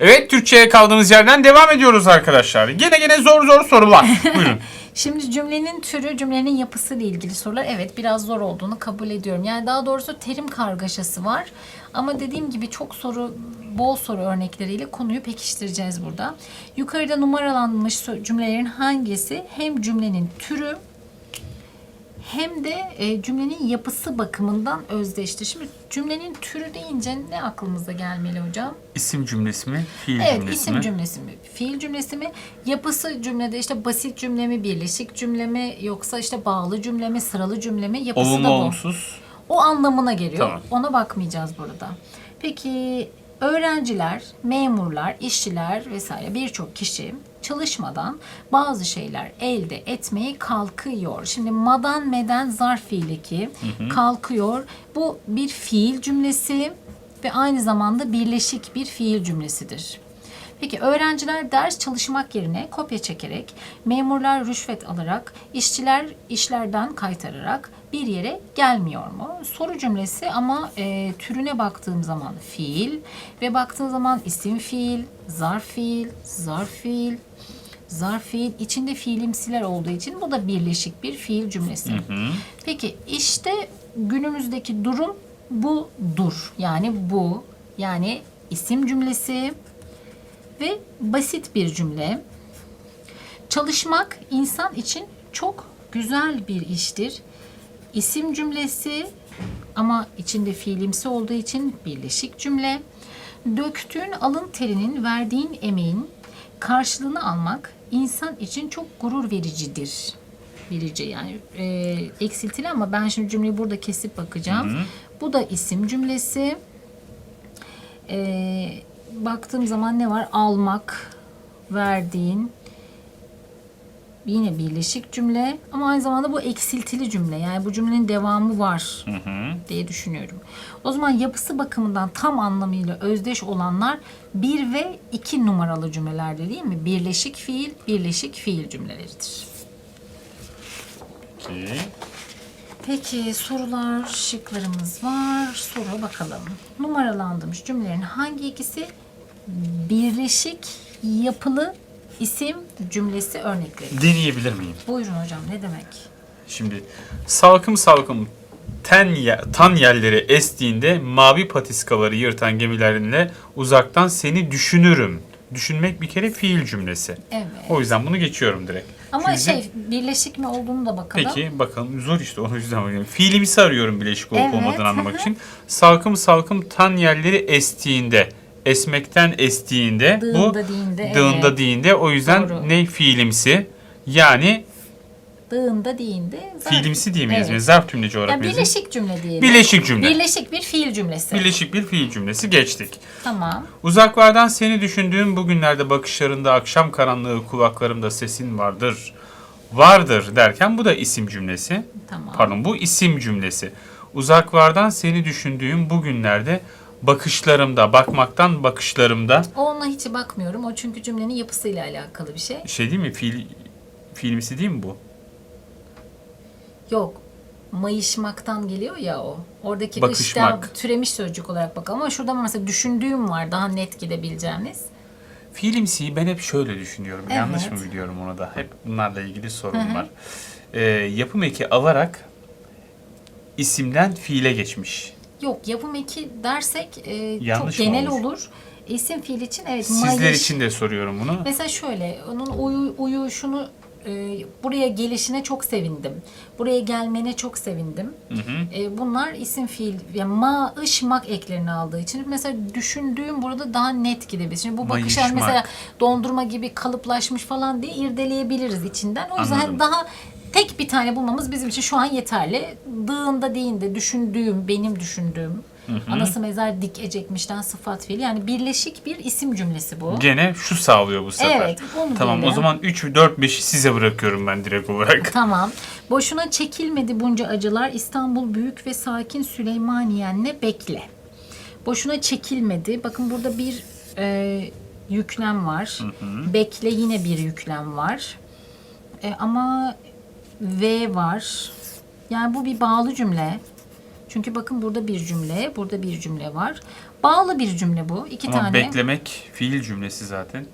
Evet Türkçe'ye kaldığımız yerden devam ediyoruz arkadaşlar. Gene gene zor zor sorular. Buyurun. Şimdi cümlenin türü, cümlenin yapısı ile ilgili sorular evet biraz zor olduğunu kabul ediyorum. Yani daha doğrusu terim kargaşası var. Ama dediğim gibi çok soru, bol soru örnekleriyle konuyu pekiştireceğiz burada. Yukarıda numaralanmış cümlelerin hangisi hem cümlenin türü hem de e, cümlenin yapısı bakımından özdeştir. Şimdi cümlenin türü deyince ne aklımıza gelmeli hocam? İsim cümlesi mi? Fiil Evet cümlesi isim mi? cümlesi mi? Fiil cümlesi mi? Yapısı cümlede işte basit cümle mi, birleşik cümle mi yoksa işte bağlı cümle mi, sıralı cümle mi? Yapısı Olumlu da bu. olumsuz. O anlamına geliyor. Tamam. Ona bakmayacağız burada. Peki öğrenciler, memurlar, işçiler vesaire birçok kişi çalışmadan bazı şeyler elde etmeyi kalkıyor. Şimdi madan meden zarf fiili ki kalkıyor. Bu bir fiil cümlesi ve aynı zamanda birleşik bir fiil cümlesidir. Peki öğrenciler ders çalışmak yerine kopya çekerek, memurlar rüşvet alarak, işçiler işlerden kaytararak bir yere gelmiyor mu? Soru cümlesi ama e, türüne baktığım zaman fiil ve baktığım zaman isim fiil, zarf fiil, zarf fiil, zarf fiil içinde fiilimsiler olduğu için bu da birleşik bir fiil cümlesi. Peki işte günümüzdeki durum budur. Yani bu yani isim cümlesi ve basit bir cümle. Çalışmak insan için çok güzel bir iştir. İsim cümlesi ama içinde fiilimsi olduğu için birleşik cümle. Döktüğün alın terinin, verdiğin emeğin karşılığını almak insan için çok gurur vericidir. Verici yani e, eksiltili ama ben şimdi cümleyi burada kesip bakacağım. Bu da isim cümlesi. Ee, baktığım zaman ne var? Almak, verdiğin, yine birleşik cümle ama aynı zamanda bu eksiltili cümle. Yani bu cümlenin devamı var diye düşünüyorum. O zaman yapısı bakımından tam anlamıyla özdeş olanlar bir ve iki numaralı cümlelerdir değil mi? Birleşik fiil, birleşik fiil cümleleridir. Peki. Peki sorular, şıklarımız var. Soru bakalım. Numaralandırmış cümlelerin hangi ikisi birleşik yapılı isim cümlesi örnekleri? Deneyebilir miyim? Buyurun hocam ne demek? Şimdi salkım salkım ten ye- tan yerleri estiğinde mavi patiskaları yırtan gemilerinle uzaktan seni düşünürüm. Düşünmek bir kere fiil cümlesi. Evet. O yüzden bunu geçiyorum direkt. Ama Çünkü- şey birleşik mi olduğunu da bakalım. Peki bakalım zor işte o yüzden bakıyorum. Fiilimsi arıyorum bileşik olup Evet, olmadığını anlamak için. Salkım salkım tan yerleri estiğinde, esmekten estiğinde bu Dığında deyinde, dığında evet. deyinde o yüzden Doğru. ne fiilimsi? Yani Dığında deyinde. zarf- fiilimsi diyemeyiz Evet. mi? Zarf tümleci olarak Ya mıyız? birleşik cümle diyelim. Birleşik cümle. Birleşik bir fiil cümlesi. Birleşik bir fiil cümlesi geçtik. Tamam. Uzaklardan seni düşündüğüm bugünlerde bakışlarında akşam karanlığı kulaklarımda sesin vardır. Vardır derken bu da isim cümlesi. Tamam. Pardon bu isim cümlesi. Uzaklardan seni düşündüğüm bugünlerde bakışlarımda, bakmaktan bakışlarımda Onunla hiç bakmıyorum. O çünkü cümlenin yapısıyla alakalı bir şey. şey değil mi? Fiil, fiilimsi değil mi bu? Yok. Mayışmaktan geliyor ya o. Oradaki Bakışmak. ışta türemiş sözcük olarak bakalım. Ama şurada mesela düşündüğüm var daha net gidebileceğimiz. Fiilimsiyi ben hep şöyle düşünüyorum. Evet. Yanlış mı biliyorum onu da? Hep bunlarla ilgili sorun var. Ee, yapım eki alarak isimden fiile geçmiş. Yok yapım eki dersek e, Yanlış çok mı genel olur? olur. İsim fiil için evet Sizler mayış. için de soruyorum bunu. Mesela şöyle onun uyu, uyuşunu e, buraya gelişine çok sevindim. Buraya gelmene çok sevindim. E, bunlar isim fiil yani ma, ış, mak eklerini aldığı için mesela düşündüğüm burada daha net gidebilir. Şimdi bu bakışlar Mayışmak. mesela dondurma gibi kalıplaşmış falan diye irdeleyebiliriz içinden. O yüzden Anladım. daha tek bir tane bulmamız bizim için şu an yeterli. Dığında deyinde düşündüğüm, benim düşündüğüm. Anası mezar dikecekmişten sıfat fiil. Yani birleşik bir isim cümlesi bu. Gene şu sağlıyor bu sefer. Evet, onu Tamam o diyelim. zaman 3, 4, 5'i size bırakıyorum ben direkt olarak. Tamam. Boşuna çekilmedi bunca acılar. İstanbul büyük ve sakin Süleymaniyenle bekle. Boşuna çekilmedi. Bakın burada bir e, yüklem var. Bekle yine bir yüklem var. E, ama V var. Yani bu bir bağlı cümle. Çünkü bakın burada bir cümle, burada bir cümle var. Bağlı bir cümle bu. İki Ama tane. beklemek fiil cümlesi zaten.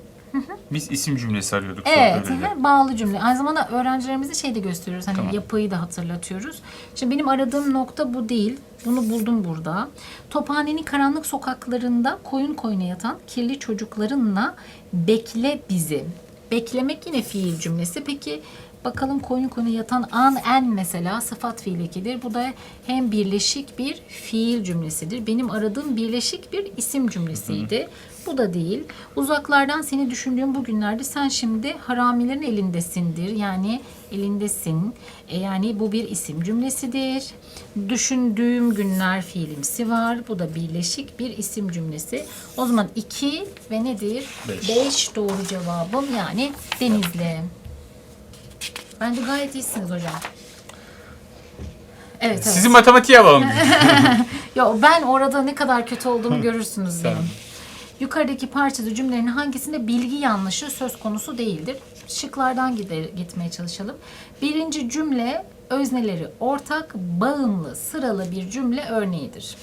Biz isim cümlesi arıyorduk. Evet, hı, bağlı cümle. Aynı zamanda öğrencilerimize şey de gösteriyoruz. Hani Tamam. yapıyı da hatırlatıyoruz. Şimdi benim aradığım nokta bu değil. Bunu buldum burada. Tophanenin karanlık sokaklarında koyun koyuna yatan kirli çocuklarınla bekle bizi. Beklemek yine fiil cümlesi. Peki bakalım koyun koyuna yatan an en mesela sıfat fiil ekidir. Bu da hem birleşik bir fiil cümlesidir. Benim aradığım birleşik bir isim cümlesiydi. Bu da değil. Uzaklardan seni düşündüğüm bu günlerde sen şimdi haramilerin elindesindir. Yani elindesin. E yani bu bir isim cümlesidir. Düşündüğüm günler fiilimsi var. Bu da birleşik bir isim cümlesi. O zaman 2 ve nedir? Beş. 5 doğru cevabım yani Denizli. Bence gayet iyisiniz hocam. Evet, evet. Sizi matematiğe alalım. Ya ben orada ne kadar kötü olduğumu görürsünüz benim. Yukarıdaki parçada cümlenin hangisinde bilgi yanlışı söz konusu değildir? Şıklardan gide- gitmeye çalışalım. Birinci cümle özneleri ortak, bağımlı, sıralı bir cümle örneğidir.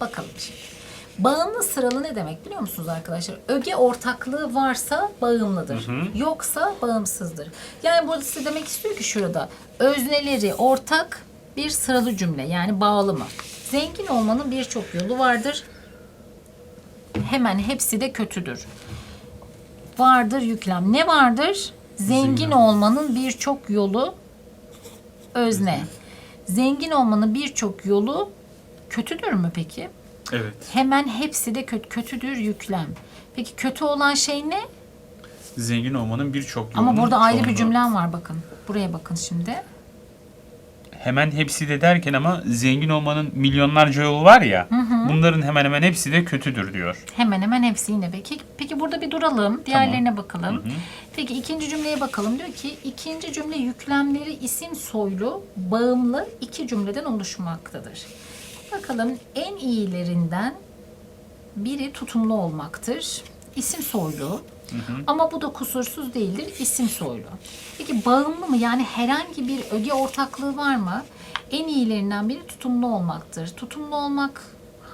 Bakalım şimdi. Bağımlı sıralı ne demek biliyor musunuz arkadaşlar? Öge ortaklığı varsa bağımlıdır. Yoksa bağımsızdır. Yani burada size demek istiyor ki şurada özneleri ortak bir sıralı cümle yani bağlı mı? Zengin olmanın birçok yolu vardır. Hemen hepsi de kötüdür. Vardır yüklem. Ne vardır? Zengin olmanın birçok yolu özne. Zengin olmanın birçok yolu kötüdür mü peki? Evet. Hemen hepsi de kötü, kötüdür yüklem. Peki kötü olan şey ne? Zengin olmanın birçok yolu. Ama burada ayrı bir cümlem var bakın. Buraya bakın şimdi. Hemen hepsi de derken ama zengin olmanın milyonlarca yolu var ya. Bunların hemen hemen hepsi de kötüdür diyor. Hemen hemen hepsi yine peki. Peki burada bir duralım. Diğerlerine bakalım. Peki ikinci cümleye bakalım. Diyor ki ikinci cümle yüklemleri isim soylu, bağımlı iki cümleden oluşmaktadır. Bakalım en iyilerinden biri tutumlu olmaktır. İsim soylu. Ama bu da kusursuz değildir. isim soylu. Peki bağımlı mı? Yani herhangi bir öge ortaklığı var mı? En iyilerinden biri tutumlu olmaktır. Tutumlu olmak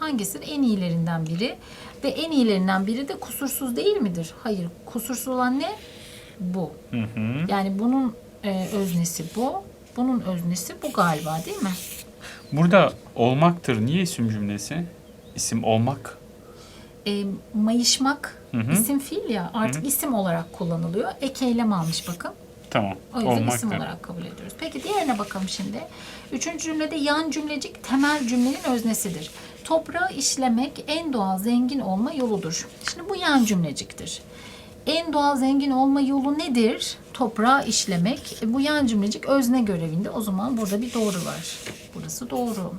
hangisidir? En iyilerinden biri. Ve en iyilerinden biri de kusursuz değil midir? Hayır. Kusursuz olan ne? Bu. Yani bunun e, öznesi bu. Bunun öznesi bu galiba değil mi? Burada olmaktır. Niye isim cümlesi? İsim olmak. e, mayışmak isim fiil ya artık isim olarak kullanılıyor. Ek eylem almış bakın. Tamam. O yüzden Olmaktır. isim olarak kabul ediyoruz. Peki diğerine bakalım şimdi. Üçüncü cümlede yan cümlecik temel cümlenin öznesidir. Toprağı işlemek en doğal zengin olma yoludur. Şimdi bu yan cümleciktir. En doğal zengin olma yolu nedir? Toprağı işlemek. E, bu yan cümlecik özne görevinde. O zaman burada bir doğru var. Burası doğru.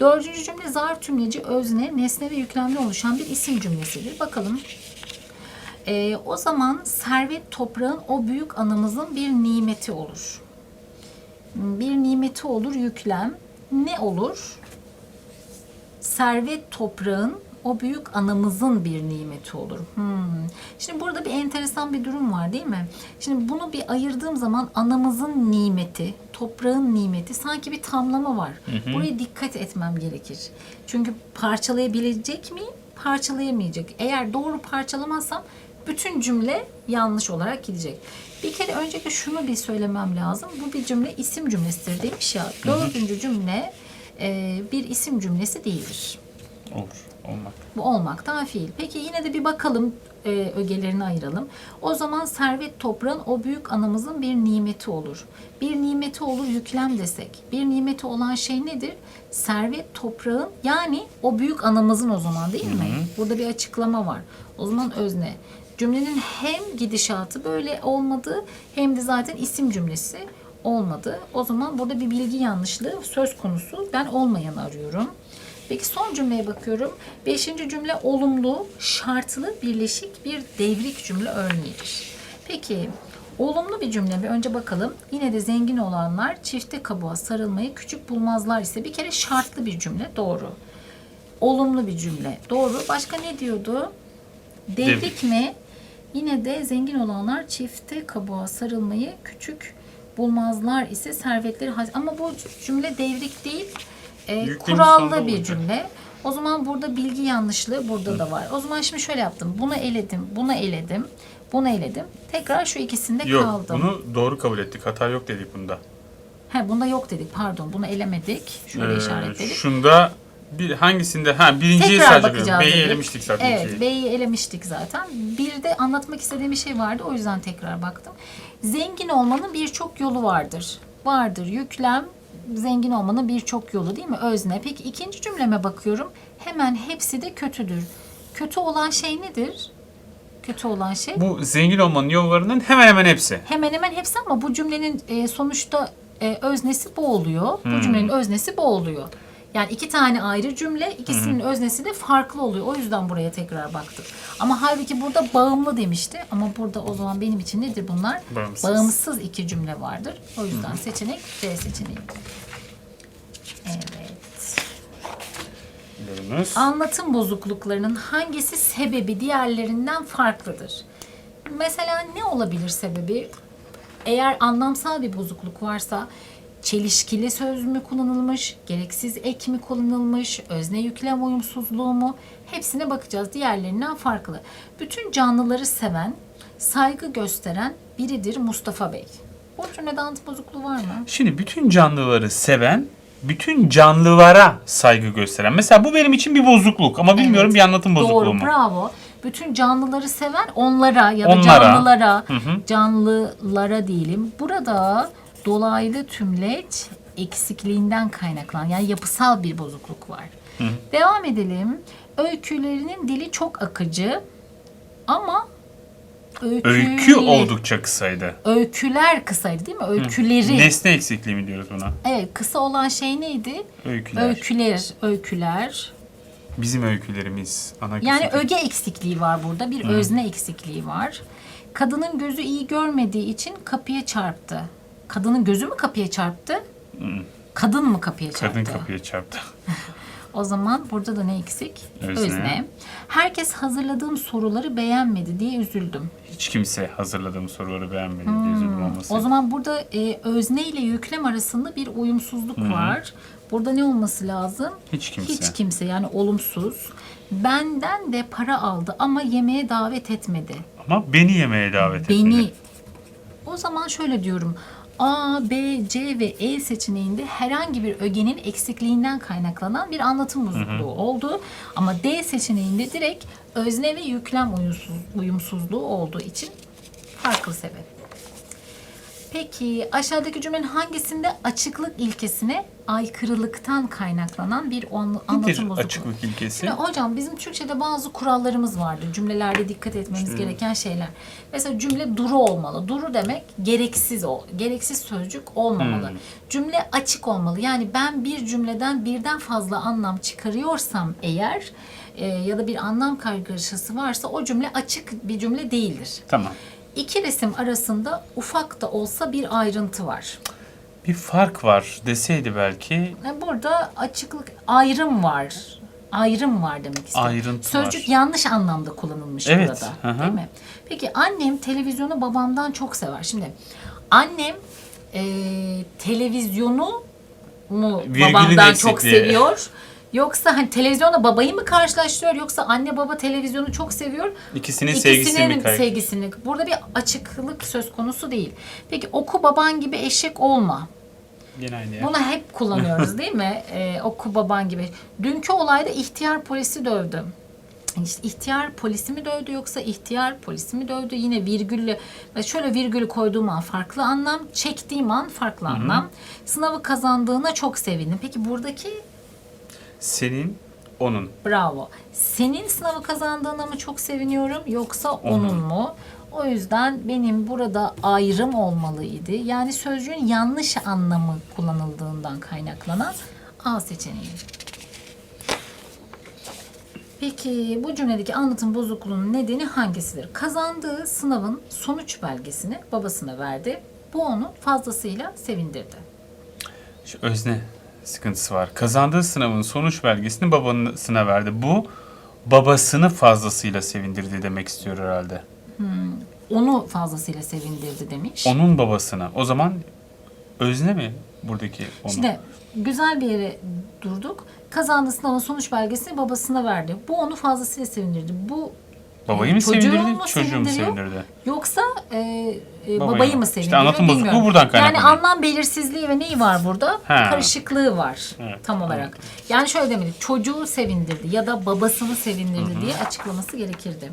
Dördüncü cümle zarf cümleci özne, nesne ve yüklemden oluşan bir isim cümlesidir. Bakalım ee, o zaman servet toprağın o büyük anamızın bir nimeti olur. Bir nimeti olur yüklem. Ne olur? Servet toprağın o büyük anamızın bir nimeti olur. Hmm. Şimdi burada bir enteresan bir durum var değil mi? Şimdi bunu bir ayırdığım zaman anamızın nimeti, toprağın nimeti sanki bir tamlama var. Buraya dikkat etmem gerekir. Çünkü parçalayabilecek miyim? Parçalayamayacak. Eğer doğru parçalamazsam bütün cümle yanlış olarak gidecek. Bir kere öncelikle şunu bir söylemem lazım. Bu bir cümle isim cümlesidir demiş ya. Dördüncü cümle e, bir isim cümlesi değildir. Olur. Olmak. Bu olmaktan fiil. Peki yine de bir bakalım e, ögelerini ayıralım. O zaman servet toprağın o büyük anamızın bir nimeti olur. Bir nimeti olur yüklem desek. Bir nimeti olan şey nedir? Servet toprağın yani o büyük anamızın o zaman değil mi? Burada bir açıklama var. O zaman özne. Cümlenin hem gidişatı böyle olmadı hem de zaten isim cümlesi olmadı. O zaman burada bir bilgi yanlışlığı söz konusu. Ben olmayanı arıyorum. Peki son cümleye bakıyorum. Beşinci cümle olumlu, şartlı, birleşik bir devrik cümle örneğidir. Peki olumlu bir cümle mi? Önce bakalım. Yine de zengin olanlar çifte kabuğa sarılmayı küçük bulmazlar ise bir kere şartlı bir cümle. Doğru. Olumlu bir cümle. Doğru. Başka ne diyordu? Devrik, Devrik. mi? Yine de zengin olanlar çifte kabuğa sarılmayı küçük bulmazlar ise servetleri ama bu cümle devrik değil e, kurallı bir cümle. O zaman burada bilgi yanlışlığı burada da var. O zaman şimdi şöyle yaptım. Bunu eledim, bunu eledim, bunu eledim. Tekrar şu ikisinde Yok kaldım. bunu doğru kabul ettik. Hata yok dedik bunda. He, bunda yok dedik. Pardon, bunu elemedik. Şöyle Ee, işaretledik. Şunda bir hangisinde ha birinciyi Tekrar sadece bakacağız B'yi elemiştik zaten. Evet. B'yi elemiştik zaten. Bir de anlatmak istediğim bir şey vardı. O yüzden tekrar baktım. Zengin olmanın birçok yolu vardır. Vardır yüklem, zengin olmanın birçok yolu değil mi? Özne. Peki ikinci cümleme bakıyorum. Hemen hepsi de kötüdür. Kötü olan şey nedir? Kötü olan şey Bu zengin olmanın yollarının hemen hemen hepsi. hemen hemen hepsi ama bu cümlenin e, sonuçta e, öznesi bu oluyor. Hmm. Bu cümlenin öznesi bu oluyor. Yani iki tane ayrı cümle, ikisinin öznesi de farklı oluyor. O yüzden buraya tekrar baktık. Ama halbuki burada bağımlı demişti. Ama burada o zaman benim için nedir bunlar? Bağımsız. Bağımsız iki cümle vardır. O yüzden seçenek C seçeneği. Evet. Buyurunuz. Anlatım bozukluklarının hangisi sebebi diğerlerinden farklıdır? Mesela ne olabilir sebebi? Eğer anlamsal bir bozukluk varsa çelişkili söz mü kullanılmış, gereksiz ek mi kullanılmış, özne yüklem uyumsuzluğu mu? Hepsine bakacağız. Diğerlerinden farklı. Bütün canlıları seven, saygı gösteren biridir Mustafa Bey. Bu cümlede anlatım bozukluğu var mı? Şimdi bütün canlıları seven, bütün canlılara saygı gösteren. Mesela bu benim için bir bozukluk ama bilmiyorum Evet. bir anlatım bozukluğu Doğru, mu? bravo. Bütün canlıları seven onlara ya da Onlara. canlılara, Hı hı. canlılara diyelim. Burada dolaylı tümleç eksikliğinden kaynaklanan yani yapısal bir bozukluk var. Devam edelim. Öykülerinin dili çok akıcı ama öykü, Öykü oldukça kısaydı. Öyküler kısaydı değil mi? Öyküleri. Nesne eksikliği mi diyoruz buna? Evet, kısa olan şey neydi? Öyküler. Öyküler, öyküler. Bizim öykülerimiz. Ana Yani kesinti. öge eksikliği var burada. Bir özne eksikliği var. Kadının gözü iyi görmediği için kapıya çarptı. Kadının gözü mü kapıya çarptı? Kadın mı kapıya çarptı? Kadın kapıya çarptı. O zaman burada da ne eksik? Özne. Herkes hazırladığım soruları beğenmedi diye üzüldüm. Hiç kimse hazırladığım soruları beğenmedi diye üzüldüm olması. Hmm. O zaman burada e, özne ile yüklem arasında bir uyumsuzluk var. Burada ne olması lazım? Hiç kimse. Hiç kimse yani olumsuz. Benden de para aldı ama yemeğe davet etmedi. Ama beni yemeğe davet etmedi. Beni. O zaman şöyle diyorum. A, B, C ve E seçeneğinde herhangi bir ögenin eksikliğinden kaynaklanan bir anlatım bozukluğu oldu. Ama D seçeneğinde direkt özne ve yüklem uyumsuz, uyumsuzluğu olduğu için farklı sebep. Peki aşağıdaki cümlenin hangisinde açıklık ilkesine aykırılıktan kaynaklanan bir an- anlatım Nedir bozukluğu? açıklık ilkesi? Şimdi hocam bizim Türkçe'de bazı kurallarımız vardır. Cümlelerde dikkat etmemiz gereken şeyler. Mesela cümle duru olmalı. Duru demek gereksiz o. Gereksiz sözcük olmamalı. Cümle açık olmalı. Yani ben bir cümleden birden fazla anlam çıkarıyorsam eğer e, ya da bir anlam kargaşası varsa o cümle açık bir cümle değildir. Tamam. İki resim arasında ufak da olsa bir ayrıntı var. Bir fark var deseydi belki Yani Burada açıklık, ayrım var. Ayrım var demek istiyorum. Ayrıntı Sözcük var. yanlış anlamda kullanılmış Evet, burada. hı hı. Değil mi? Peki annem televizyonu babamdan çok sever. Şimdi annem e, televizyonu mu Virgülün babamdan çok seviyor? Yoksa hani televizyonla babayı mı karşılaştırıyor yoksa anne baba televizyonu çok seviyor. ikisinin sevgisi İkisinin mi sevgisini. Burada bir açıklık söz konusu değil. Peki oku baban gibi eşek olma. Yine aynı ya. Bunu hep kullanıyoruz değil mi? Ee, oku baban gibi. Dünkü olayda ihtiyar polisi dövdü. İşte ihtiyar polisi mi dövdü yoksa ihtiyar polisi mi dövdü? Yine virgülle şöyle virgülü koyduğum an farklı anlam, çektiğim an farklı anlam. Sınavı kazandığına çok sevindim. Peki buradaki Senin, onun. bravo. Senin sınavı kazandığına mı çok seviniyorum yoksa onun mu? O yüzden benim burada ayrım olmalıydı. Yani sözcüğün yanlış anlamı kullanıldığından kaynaklanan A seçeneği. Peki bu cümledeki anlatım bozukluğunun nedeni hangisidir? Kazandığı sınavın sonuç belgesini babasına verdi. Bu onu fazlasıyla sevindirdi. Şu özne sıkıntısı var. Kazandığı sınavın sonuç belgesini babasına verdi. Bu babasını fazlasıyla sevindirdi demek istiyor herhalde. Onu fazlasıyla sevindirdi demiş. Onun babasına. O zaman özne mi? buradaki onu. Şimdi güzel bir yere durduk. Kazandığı sınavın sonuç belgesini babasına verdi. Bu onu fazlasıyla sevindirdi. Bu Babayı mı çocuğu sevindirdi, mu çocuğu mu sevindiriyor? sevindirdi? Yoksa e, e, Babayı babayı mı? mı İşte sevindiriyor anlatım bozukluğu bilmiyorum. buradan Yani kaynaklanıyor. anlam belirsizliği ve neyi var burada? Ha. Karışıklığı var Evet, tam olarak. Yani şöyle demeli, çocuğu sevindirdi ya da babasını sevindirdi diye açıklaması gerekirdi.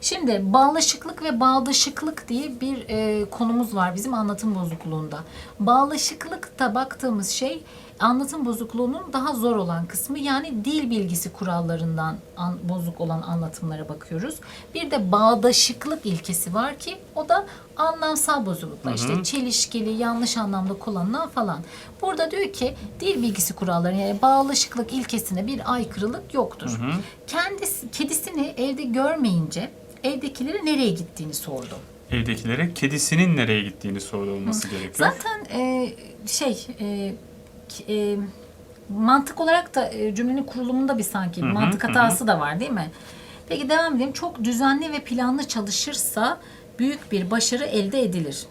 Şimdi bağlaşıklık ve bağdaşıklık diye bir e, konumuz var bizim anlatım bozukluğunda. Bağlaşıklıkta baktığımız şey anlatım bozukluğunun daha zor olan kısmı yani dil bilgisi kurallarından an- bozuk olan anlatımlara bakıyoruz. Bir de bağdaşıklık ilkesi var ki o da anlamsal bozukluklar. İşte çelişkili, yanlış anlamda kullanılan falan. Burada diyor ki dil bilgisi kuralları yani bağlaşıklık ilkesine bir aykırılık yoktur. Kendisi kedisini evde görmeyince evdekileri nereye gittiğini sordu. Evdekilere kedisinin nereye gittiğini sorulması gerekiyor. Zaten e, şey e, e, mantık olarak da e, cümlenin kurulumunda bir sanki bir mantık hatası da var değil mi? Peki devam edelim. Çok düzenli ve planlı çalışırsa büyük bir başarı elde edilir.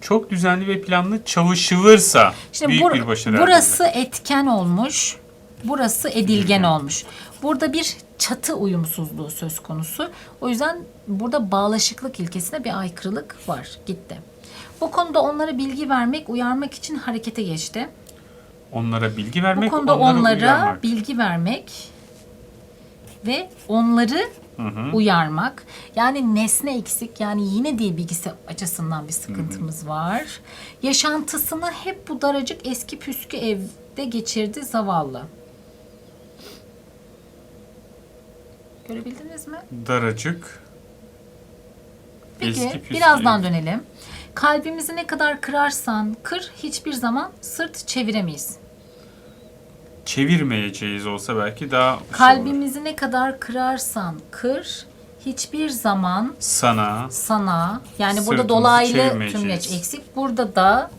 Çok düzenli ve planlı çalışılırsa Şimdi büyük bur- bir başarı elde burası etken olmuş, burası edilgen olmuş. Burada bir çatı uyumsuzluğu söz konusu. O yüzden burada bağlaşıklık ilkesine bir aykırılık var. Gitti. Bu konuda onlara bilgi vermek, uyarmak için harekete geçti. Onlara bilgi Bu vermek, konuda onları onlara uyarmak. bilgi vermek ve onları uyarmak. Yani nesne eksik yani yine dil bilgisi açısından bir sıkıntımız var. Yaşantısını hep bu daracık eski püskü evde geçirdi zavallı. Görebildiniz mi? Daracık. Peki Eski püskü birazdan ev. dönelim. Kalbimizi ne kadar kırarsan kır hiçbir zaman sırt çeviremeyiz. Çevirmeyeceğiz olsa belki daha şey olur. Kalbimizi ne kadar kırarsan kır, hiçbir zaman sana sana yani burada dolaylı tümleç eksik. Burada da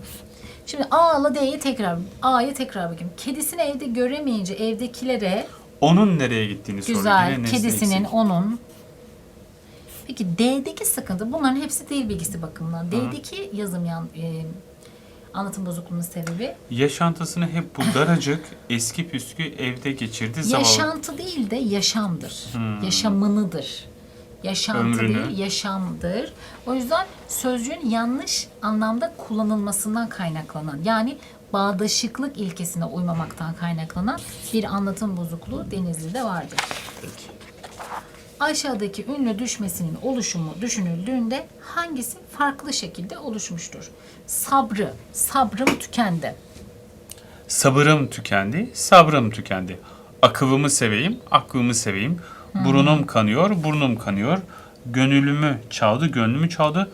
şimdi A'la D'yi tekrar A'yı tekrar bakayım. Kedisini evde göremeyince evdekilere onun nereye gittiğini soruyor. güzel Yine nesne kedisinin eksik. onun Peki D'deki sıkıntı bunların hepsi dil bilgisi bakımından. D'deki yazım yan, e, anlatım bozukluğunun sebebi Yaşantısını hep bu daracık eski püskü evde geçirdi zavallı. Yaşantı değil de yaşamdır. Yaşamınıdır. Yaşantı Ömrünü. değil, yaşamdır. O yüzden sözcüğün yanlış anlamda kullanılmasından kaynaklanan yani bağdaşıklık ilkesine uymamaktan kaynaklanan bir anlatım bozukluğu Denizli'de vardır. Aşağıdaki ünlü düşmesinin oluşumu düşünüldüğünde hangisi farklı şekilde oluşmuştur? Sabrı, sabrım tükendi. Sabırım tükendi, sabrım tükendi. Akıllımı seveyim, aklımı seveyim. Burnum kanıyor, burnum kanıyor. Gönlümü çaldı, gönlümü çaldı.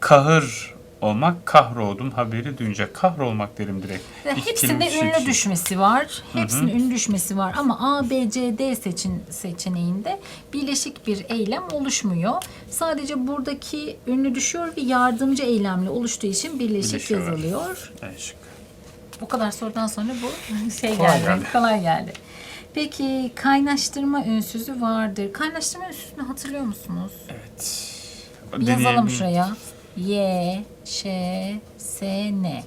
Kahır olmak, kahroldum haberi duyunca. Kahrolmak derim direkt. İki hepsinde kelime ünlü çirkin. düşmesi var. Hepsinin ünlü düşmesi var ama A, B, C, D seçin, seçeneğinde birleşik bir eylem oluşmuyor. Sadece buradaki ünlü düşüyor ve yardımcı eylemle oluştuğu için birleşik Birleşiyorlar. yazılıyor. Şık. Bu kadar sorudan sonra bu şey Kolay geldi, geldi. kolay geldi. Peki kaynaştırma ünsüzü vardır. Kaynaştırma ünsüzünü hatırlıyor musunuz? Evet. Yazalım Deneyelim. şuraya. Y, Ş, S, N.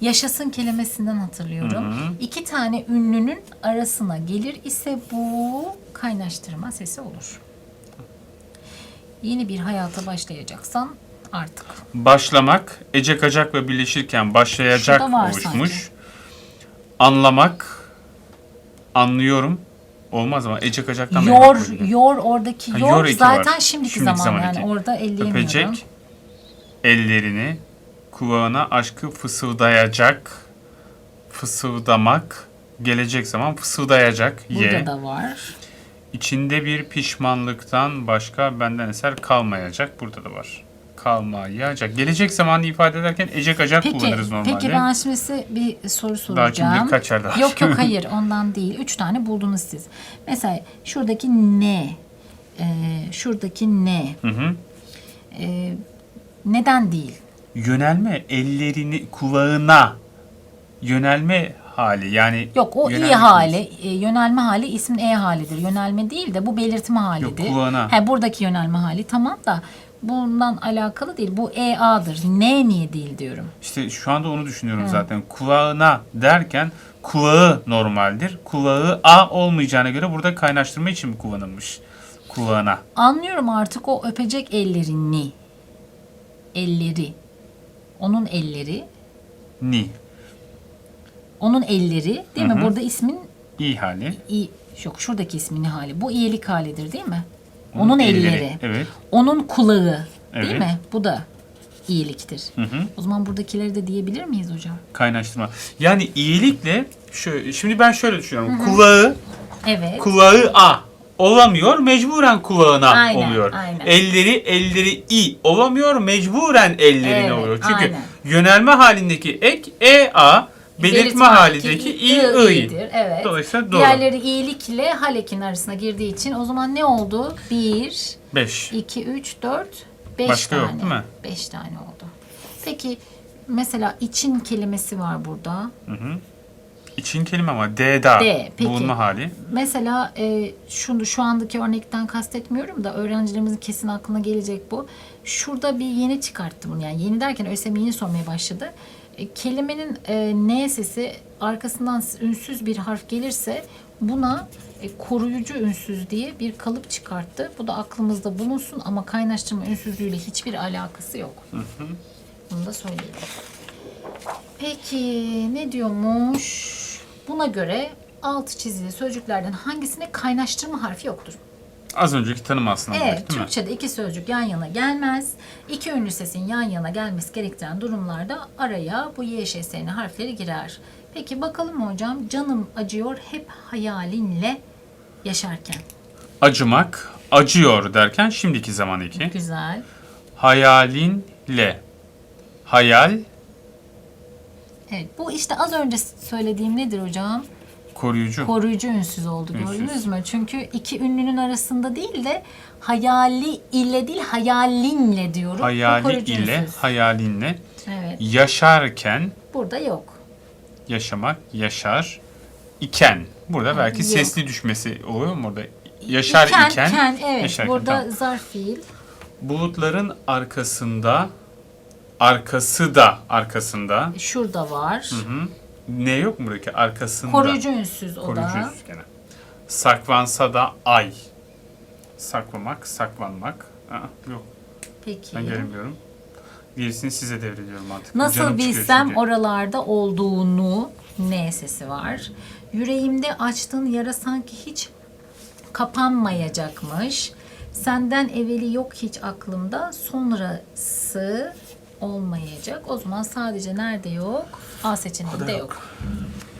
Yaşasın kelimesinden hatırlıyorum. İki tane ünlünün arasına gelir ise bu kaynaştırma sesi olur. Yeni bir hayata başlayacaksan artık. Başlamak, ece kacak ve birleşirken başlayacak oluşmuş. sanki. Anlamak, anlıyorum. Olmaz ama ece kacaktan Yor, yor oradaki Ha, yor, yor zaten var. şimdiki, Şimdiki zaman, zaman yani orada elleyemiyorum. Öpecek, ellerini kulağına aşkı fısıldayacak, fısıldamak, gelecek zaman fısıldayacak, Burada ye. da var. İçinde bir pişmanlıktan başka benden eser kalmayacak, burada da var. Kalmayacak. Gelecek zamanı ifade ederken ecek acak Peki, kullanırız normalde. peki ben şimdi size bir soru Daha soracağım. şimdi kaçar daha. Yok yok hayır ondan değil. Üç tane buldunuz siz. Mesela şuradaki ne? Ee, şuradaki ne? Hı hı. Ee, neden değil? Yönelme, ellerini kulağına yönelme hali yani Yok o iyi yönelmek hali, e, yönelme hali ismin e halidir. Yönelme değil de bu belirtme halidir. kulağına. He, buradaki yönelme hali tamam da bundan alakalı değil. Bu EA'dır. N niye değil diyorum. İşte şu anda onu düşünüyorum zaten. Kulağına derken kulağı normaldir. Kulağı A olmayacağına göre burada kaynaştırma için mi kullanılmış? Kulağına. Anlıyorum artık o öpecek ellerini. Elleri. Onun elleri. Ni. Onun elleri değil mi? Burada ismin İyi hali. i yok şuradaki ismin hali. Bu iyilik halidir değil mi? Onun, elleri. Evet. Onun kulağı. Değil Evet. mi? Bu da iyiliktir. Hı hı. O zaman buradakileri de diyebilir miyiz hocam? Kaynaştırma. Yani iyilikle şöyle, şimdi ben şöyle düşünüyorum. Kulağı Evet. kulağı A olamıyor. Mecburen kulağına Aynen, oluyor. aynen. Elleri elleri i olamıyor. Mecburen ellerine Evet, oluyor. Çünkü aynen. yönelme halindeki ek e a belirtme halindeki i i. Evet. Dolayısıyla doğru. Diğerleri iyilik ile halekin arasına girdiği için o zaman ne oldu? 1, 5. 2, 3, 4, 5 Başka tane. yok, değil mi? 5 tane oldu. Peki mesela için kelimesi var burada. İçin kelime ama D'da D, peki. bulunma hali. Mesela e, şunu şu andaki örnekten kastetmiyorum da öğrencilerimizin kesin aklına gelecek bu. Şurada bir yeni çıkarttı bunu yani yeni derken ÖSYM yeni sormaya başladı. E, kelimenin e, N sesi arkasından ünsüz bir harf gelirse buna e, koruyucu ünsüz diye bir kalıp çıkarttı. Bu da aklımızda bulunsun ama kaynaştırma ünsüzlüğüyle hiçbir alakası yok. Bunu da söyleyeyim. Peki ne diyormuş? Buna göre altı çizili sözcüklerden hangisinde kaynaştırma harfi yoktur? Az önceki tanım aslında Evet, değil mi? Türkçe'de iki sözcük yan yana gelmez. İki ünlü sesin yan yana gelmesi gerektiren durumlarda araya bu YŞS'nin harfleri girer. Peki bakalım mı hocam? Canım acıyor hep hayalinle yaşarken. Acımak, acıyor derken şimdiki zaman eki. Güzel. Hayalinle. Hayal, Evet, bu işte az önce söylediğim nedir hocam? koruyucu. koruyucu ünsüz oldu Ünsüz. gördünüz mü? Çünkü iki ünlünün arasında değil de hayali ile değil hayalinle diyorum. Hayali ile, ünsüz. hayalinle. Evet. Yaşarken, Burada yok. yaşamak, yaşar. iken. Burada belki yok. sesli düşmesi oluyor mu burada? Yaşar İken, iken. ken, evet. yaşarken, Burada tamam. zarf fiil. Bulutların arkasında, arkası da arkasında. Şurada var. Hı? Ne yok mu buradaki arkasında? Koruyucu ünsüz o Koruyucu da. ünsüz gene. Saklansa da ay. Saklamak, saklanmak. Aa, yok Peki. ben gelemiyorum. Gerisini size devrediyorum artık. Nasıl Canım çıkıyor bilsem çünkü. oralarda olduğunu ne sesi var. Yüreğimde açtığın yara sanki hiç kapanmayacakmış. Senden evveli yok hiç aklımda. Sonrası olmayacak. O zaman sadece nerede yok? A seçeneğinde yok.